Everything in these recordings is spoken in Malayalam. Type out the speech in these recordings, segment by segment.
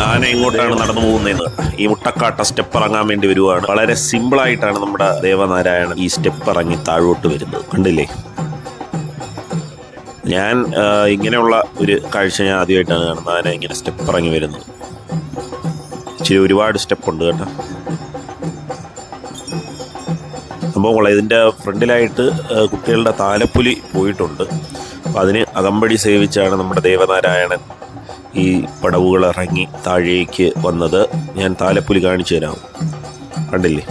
ആന എങ്ങോട്ടാണ് നടന്നു പോകുന്നതെന്ന് ഈ മുട്ടക്കാട്ട സ്റ്റെപ്പ് ഇറങ്ങാൻ വേണ്ടി വരുവാണ്. വളരെ സിമ്പിൾ ആയിട്ടാണ് നമ്മുടെ ദേവനാരായണൻ ഈ സ്റ്റെപ്പ് ഇറങ്ങി താഴോട്ട് വരുന്നത്. കണ്ടില്ലേ? ഞാൻ ഇങ്ങനെയുള്ള ഒരു കാഴ്ച ഞാൻ ആദ്യമായിട്ടാണ് കാണുന്നത്. ആന ഇങ്ങനെ സ്റ്റെപ്പ് ഇറങ്ങി വരുന്നത്. ഇച്ചിരി ഒരുപാട് സ്റ്റെപ്പ് ഉണ്ട് കേട്ടോ. സംഭവം കൊള്ളാം ഇതിന്റെ ഫ്രണ്ടിലായിട്ട് കുട്ടികളുടെ താലപ്പൊലി പോയിട്ടുണ്ട്. അപ്പം അതിന് അകമ്പടി സേവിച്ചാണ് നമ്മുടെ ദേവനാരായണൻ ഈ പടവുകൾ ഇറങ്ങി താഴേക്ക് വന്നത് ഞാൻ താലപ്പൊലി കാണിച്ചു തരാം. കണ്ടില്ലേ?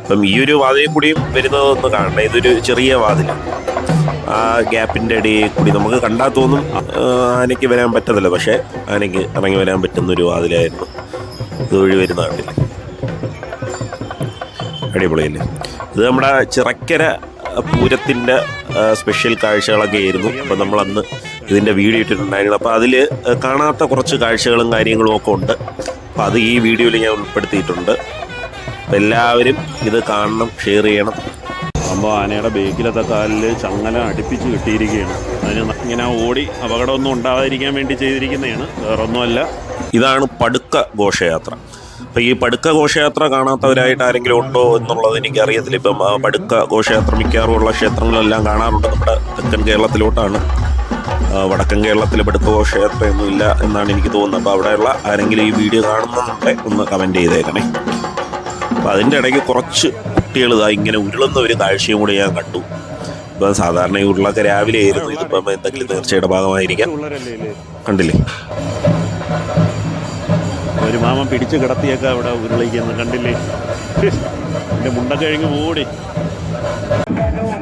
അപ്പം ഈ ഒരു വാതിലിൽ കൂടിയും വരുന്നതൊന്ന് കാണണം. ഇതൊരു ചെറിയ വാതിലാണ് ആ ഗ്യാപ്പിന്റെ ഇടയിൽ കൂടി നമുക്ക് കണ്ടാൽ തോന്നും ആനയ്ക്ക് വരാൻ പറ്റത്തില്ല. പക്ഷേ ആനയ്ക്ക് ഇറങ്ങി വരാൻ പറ്റുന്ന ഒരു വാതിലായിരുന്നു ഇതുവഴി വരുന്ന കണ്ടില്ലേ? അടിപൊളിയല്ലേ? ഇത് നമ്മുടെ ചിറക്കര പൂരത്തിന്റെ സ്പെഷ്യൽ കാഴ്ചകളൊക്കെ ആയിരുന്നു. അപ്പം നമ്മൾ അന്ന് ഇതിന്റെ വീഡിയോ ഇട്ടിട്ടുണ്ടായിരുന്നു. അപ്പോൾ അതിൽ കാണാത്ത കുറച്ച് കാഴ്ചകളും കാര്യങ്ങളും ഒക്കെ ഉണ്ട്. അപ്പോൾ അത് ഈ വീഡിയോയിൽ ഞാൻ ഉൾപ്പെടുത്തിയിട്ടുണ്ട്. അപ്പം എല്ലാവരും ഇത് കാണണം ഷെയർ ചെയ്യണം. അപ്പോൾ ആനയുടെ ബേക്കിലത്തെ കാലിൽ ചങ്ങല അടുപ്പിച്ച് കിട്ടിയിരിക്കുകയാണ്. അതിന് ഇങ്ങനെ ഓടി അപകടമൊന്നും ഉണ്ടാകാതിരിക്കാൻ വേണ്ടി ചെയ്തിരിക്കുന്നതാണ്. വേറൊന്നുമല്ല. ഇതാണ് പടുക്ക ഘോഷയാത്ര. അപ്പോൾ ഈ പടുക്ക ഘോഷയാത്ര കാണാത്തവരായിട്ട് ആരെങ്കിലും ഉണ്ടോ എന്നുള്ളത് എനിക്കറിയത്തില്ല. ഇപ്പം പടുക്ക ഘോഷയാത്ര മിക്കാറുമുള്ള ക്ഷേത്രങ്ങളെല്ലാം കാണാറുണ്ട് നമ്മുടെ തെക്കൻ കേരളത്തിലോട്ടാണ്. വടക്കൻ കേരളത്തിൽ ഘോഷയാത്രയൊന്നും ഇല്ല എന്നാണ് എനിക്ക് തോന്നുന്നത്. അപ്പോൾ അവിടെയുള്ള ആരെങ്കിലും ഈ വീഡിയോ കാണുന്നുണ്ടെ ഒന്ന് കമന്റ് ചെയ്തേക്കണേ. അപ്പോൾ അതിന്റെ ഇടയ്ക്ക് കുറച്ച് കുട്ടികൾ ഇതാ ഇങ്ങനെ ഉരുളുന്ന ഒരു കാഴ്ചയും കൂടി ഞാൻ കണ്ടു. ഇപ്പം സാധാരണ ഈ ഉരുളൊക്കെ രാവിലെ ആയിരുന്നു. ഇതിപ്പം എന്തെങ്കിലും നേർച്ചയുടെ ഭാഗമായിരിക്കാം. കണ്ടില്ലേ? ഒരു മാമൻ പിടിച്ച് കിടത്തിയൊക്കെ അവിടെ ഉരുളിക്കുന്നു. കണ്ടില്ലേ? എന്റെ മുണ്ടൊക്കെ കഴിഞ്ഞ് ഓടി.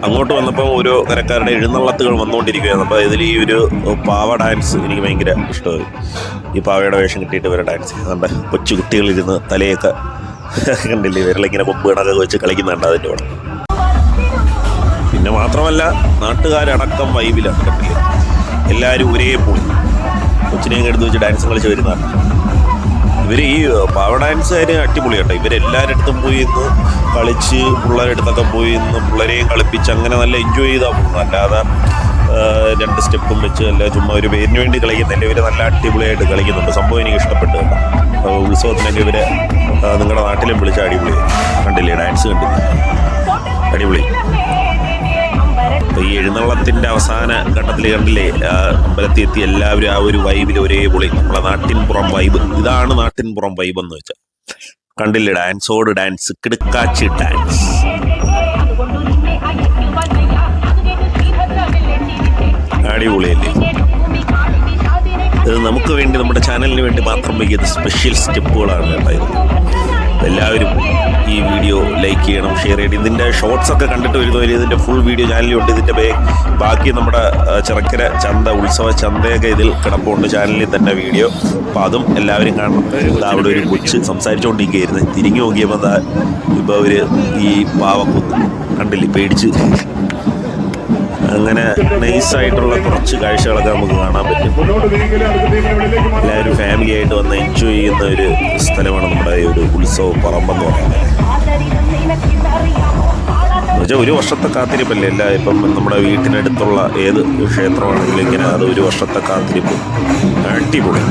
അങ്ങോട്ട് വന്നപ്പോൾ ഓരോ കരക്കാരുടെ എഴുന്നള്ളത്തുകൾ വന്നുകൊണ്ടിരിക്കുകയാണ്. അപ്പോൾ ഇതിൽ ഈ ഒരു പാവ ഡാൻസ് എനിക്ക് ഭയങ്കര ഇഷ്ടമായി. ഈ പാവയുടെ വേഷം കിട്ടിയിട്ട് ഇവരെ ഡാൻസ് ചെയ്യുന്നുണ്ട് കൊച്ചു കുട്ടികളിരുന്ന് തലയൊക്കെ കണ്ടില്ലേ വിരലിങ്ങനെ കൊമ്പ് കണക്കൊക്കെ വെച്ച് കളിക്കുന്നുണ്ട് അതിന്റെ കൂടെ. പിന്നെ മാത്രമല്ല നാട്ടുകാരടക്കം വൈബിലാണ് കണ്ടില്ലേ. എല്ലാവരും ഒരേ പോയി കൊച്ചിനെയും എടുത്ത് വെച്ച് ഡാൻസും കളിച്ച് വരുന്നതാണ്. ഇവർ ഈ പാവ ഡാൻസുകാർ അടിപൊളിയാട്ടോ ഇവരെല്ലാവരുടെ അടുത്തും പോയി ഇന്ന് കളിച്ച് പിള്ളേരുടെ അടുത്തൊക്കെ പോയി ഇന്ന് പിള്ളേരെയും കളിപ്പിച്ച് അങ്ങനെ നല്ല എൻജോയ് ചെയ്താൽ പോകുന്നു അല്ലാതെ രണ്ട് സ്റ്റെപ്പും വെച്ച് അല്ല ചുമ്മാ ഒരു പേരിന് വേണ്ടി കളിക്കുന്നില്ല ഇവർ നല്ല അടിപൊളിയായിട്ട് കളിക്കുന്നുണ്ട്. സംഭവം എനിക്ക് ഇഷ്ടപ്പെട്ടു കേട്ടോ. ഉത്സവത്തിനൊക്കെ ഇവരെ നിങ്ങളുടെ നാട്ടിലും വിളിച്ച അടിപൊളി കണ്ടില്ലേ? ഡാൻസ് കണ്ടില്ലേ? അടിപൊളി. അപ്പൊ ഈ എഴുന്നള്ളത്തിന്റെ അവസാന ഘട്ടത്തിൽ കണ്ടില്ലേ അമ്പലത്തിൽ എത്തി എല്ലാവരും ആ ഒരു വൈബിൽ ഒരേ പൊളി നമ്മളെ നാട്ടിൻപുറം വൈബ് ഇതാണ് നാട്ടിൻപുറം വൈബ് എന്ന് വെച്ചാൽ കണ്ടില്ലേ ഡാൻസോട് ഡാൻസ് കിടുക്കാച്ചി ഡാൻസ് അടിപൊളിയല്ലേ? ഇത് നമുക്ക് വേണ്ടി നമ്മുടെ ചാനലിന് വേണ്ടി മാത്രം വൈകിയത് സ്പെഷ്യൽ സ്റ്റെപ്പുകളാണ് ഇത്. എല്ലാവരും ഈ വീഡിയോ ലൈക്ക് ചെയ്യണം ഷെയർ ചെയ്യണം. ഇതിന്റെ ഷോർട്സ് ഒക്കെ കണ്ടിട്ട് വരുന്നവർ ഇതിന്റെ ഫുൾ വീഡിയോ ചാനലിലുണ്ട് ഇതിന്റെ ബേ ബാക്കി നമ്മുടെ ചെറുക്കര ചന്ത ഉത്സവ ചന്തയൊക്കെ ഇതിൽ കിടപ്പുണ്ട് ചാനലിൽ തന്നെ വീഡിയോ അപ്പോൾ അതും എല്ലാവരും കാണണം. അവിടെ ഒരു കൊച്ച് സംസാരിച്ചുകൊണ്ടിരിക്കുകയായിരുന്നു തിരിഞ്ഞു നോക്കിയപ്പോൾ ഇപ്പോൾ അവർ ഈ പാവം കണ്ടില്ലേ പേടിച്ച് അങ്ങനെ നൈസായിട്ടുള്ള കുറച്ച് കാഴ്ചകളൊക്കെ നമുക്ക് കാണാൻ പറ്റും. എല്ലാവരും ഫാമിലി ആയിട്ട് വന്ന് എൻജോയ് ചെയ്യുന്ന ഒരു സ്ഥലമാണ് നമ്മുടെ ഈ ഒരു ഉത്സവ പറമ്പെന്ന് പറയുന്നത്. എന്നുവെച്ചാൽ ഒരു വർഷത്തെ കാത്തിരിപ്പല്ലേ? അല്ല ഇപ്പം നമ്മുടെ വീട്ടിനടുത്തുള്ള ഏത് ക്ഷേത്രമാണെങ്കിലും ഇങ്ങനെ അത് ഒരു വർഷത്തെ കാത്തിരിപ്പ്. അടിപൊളി.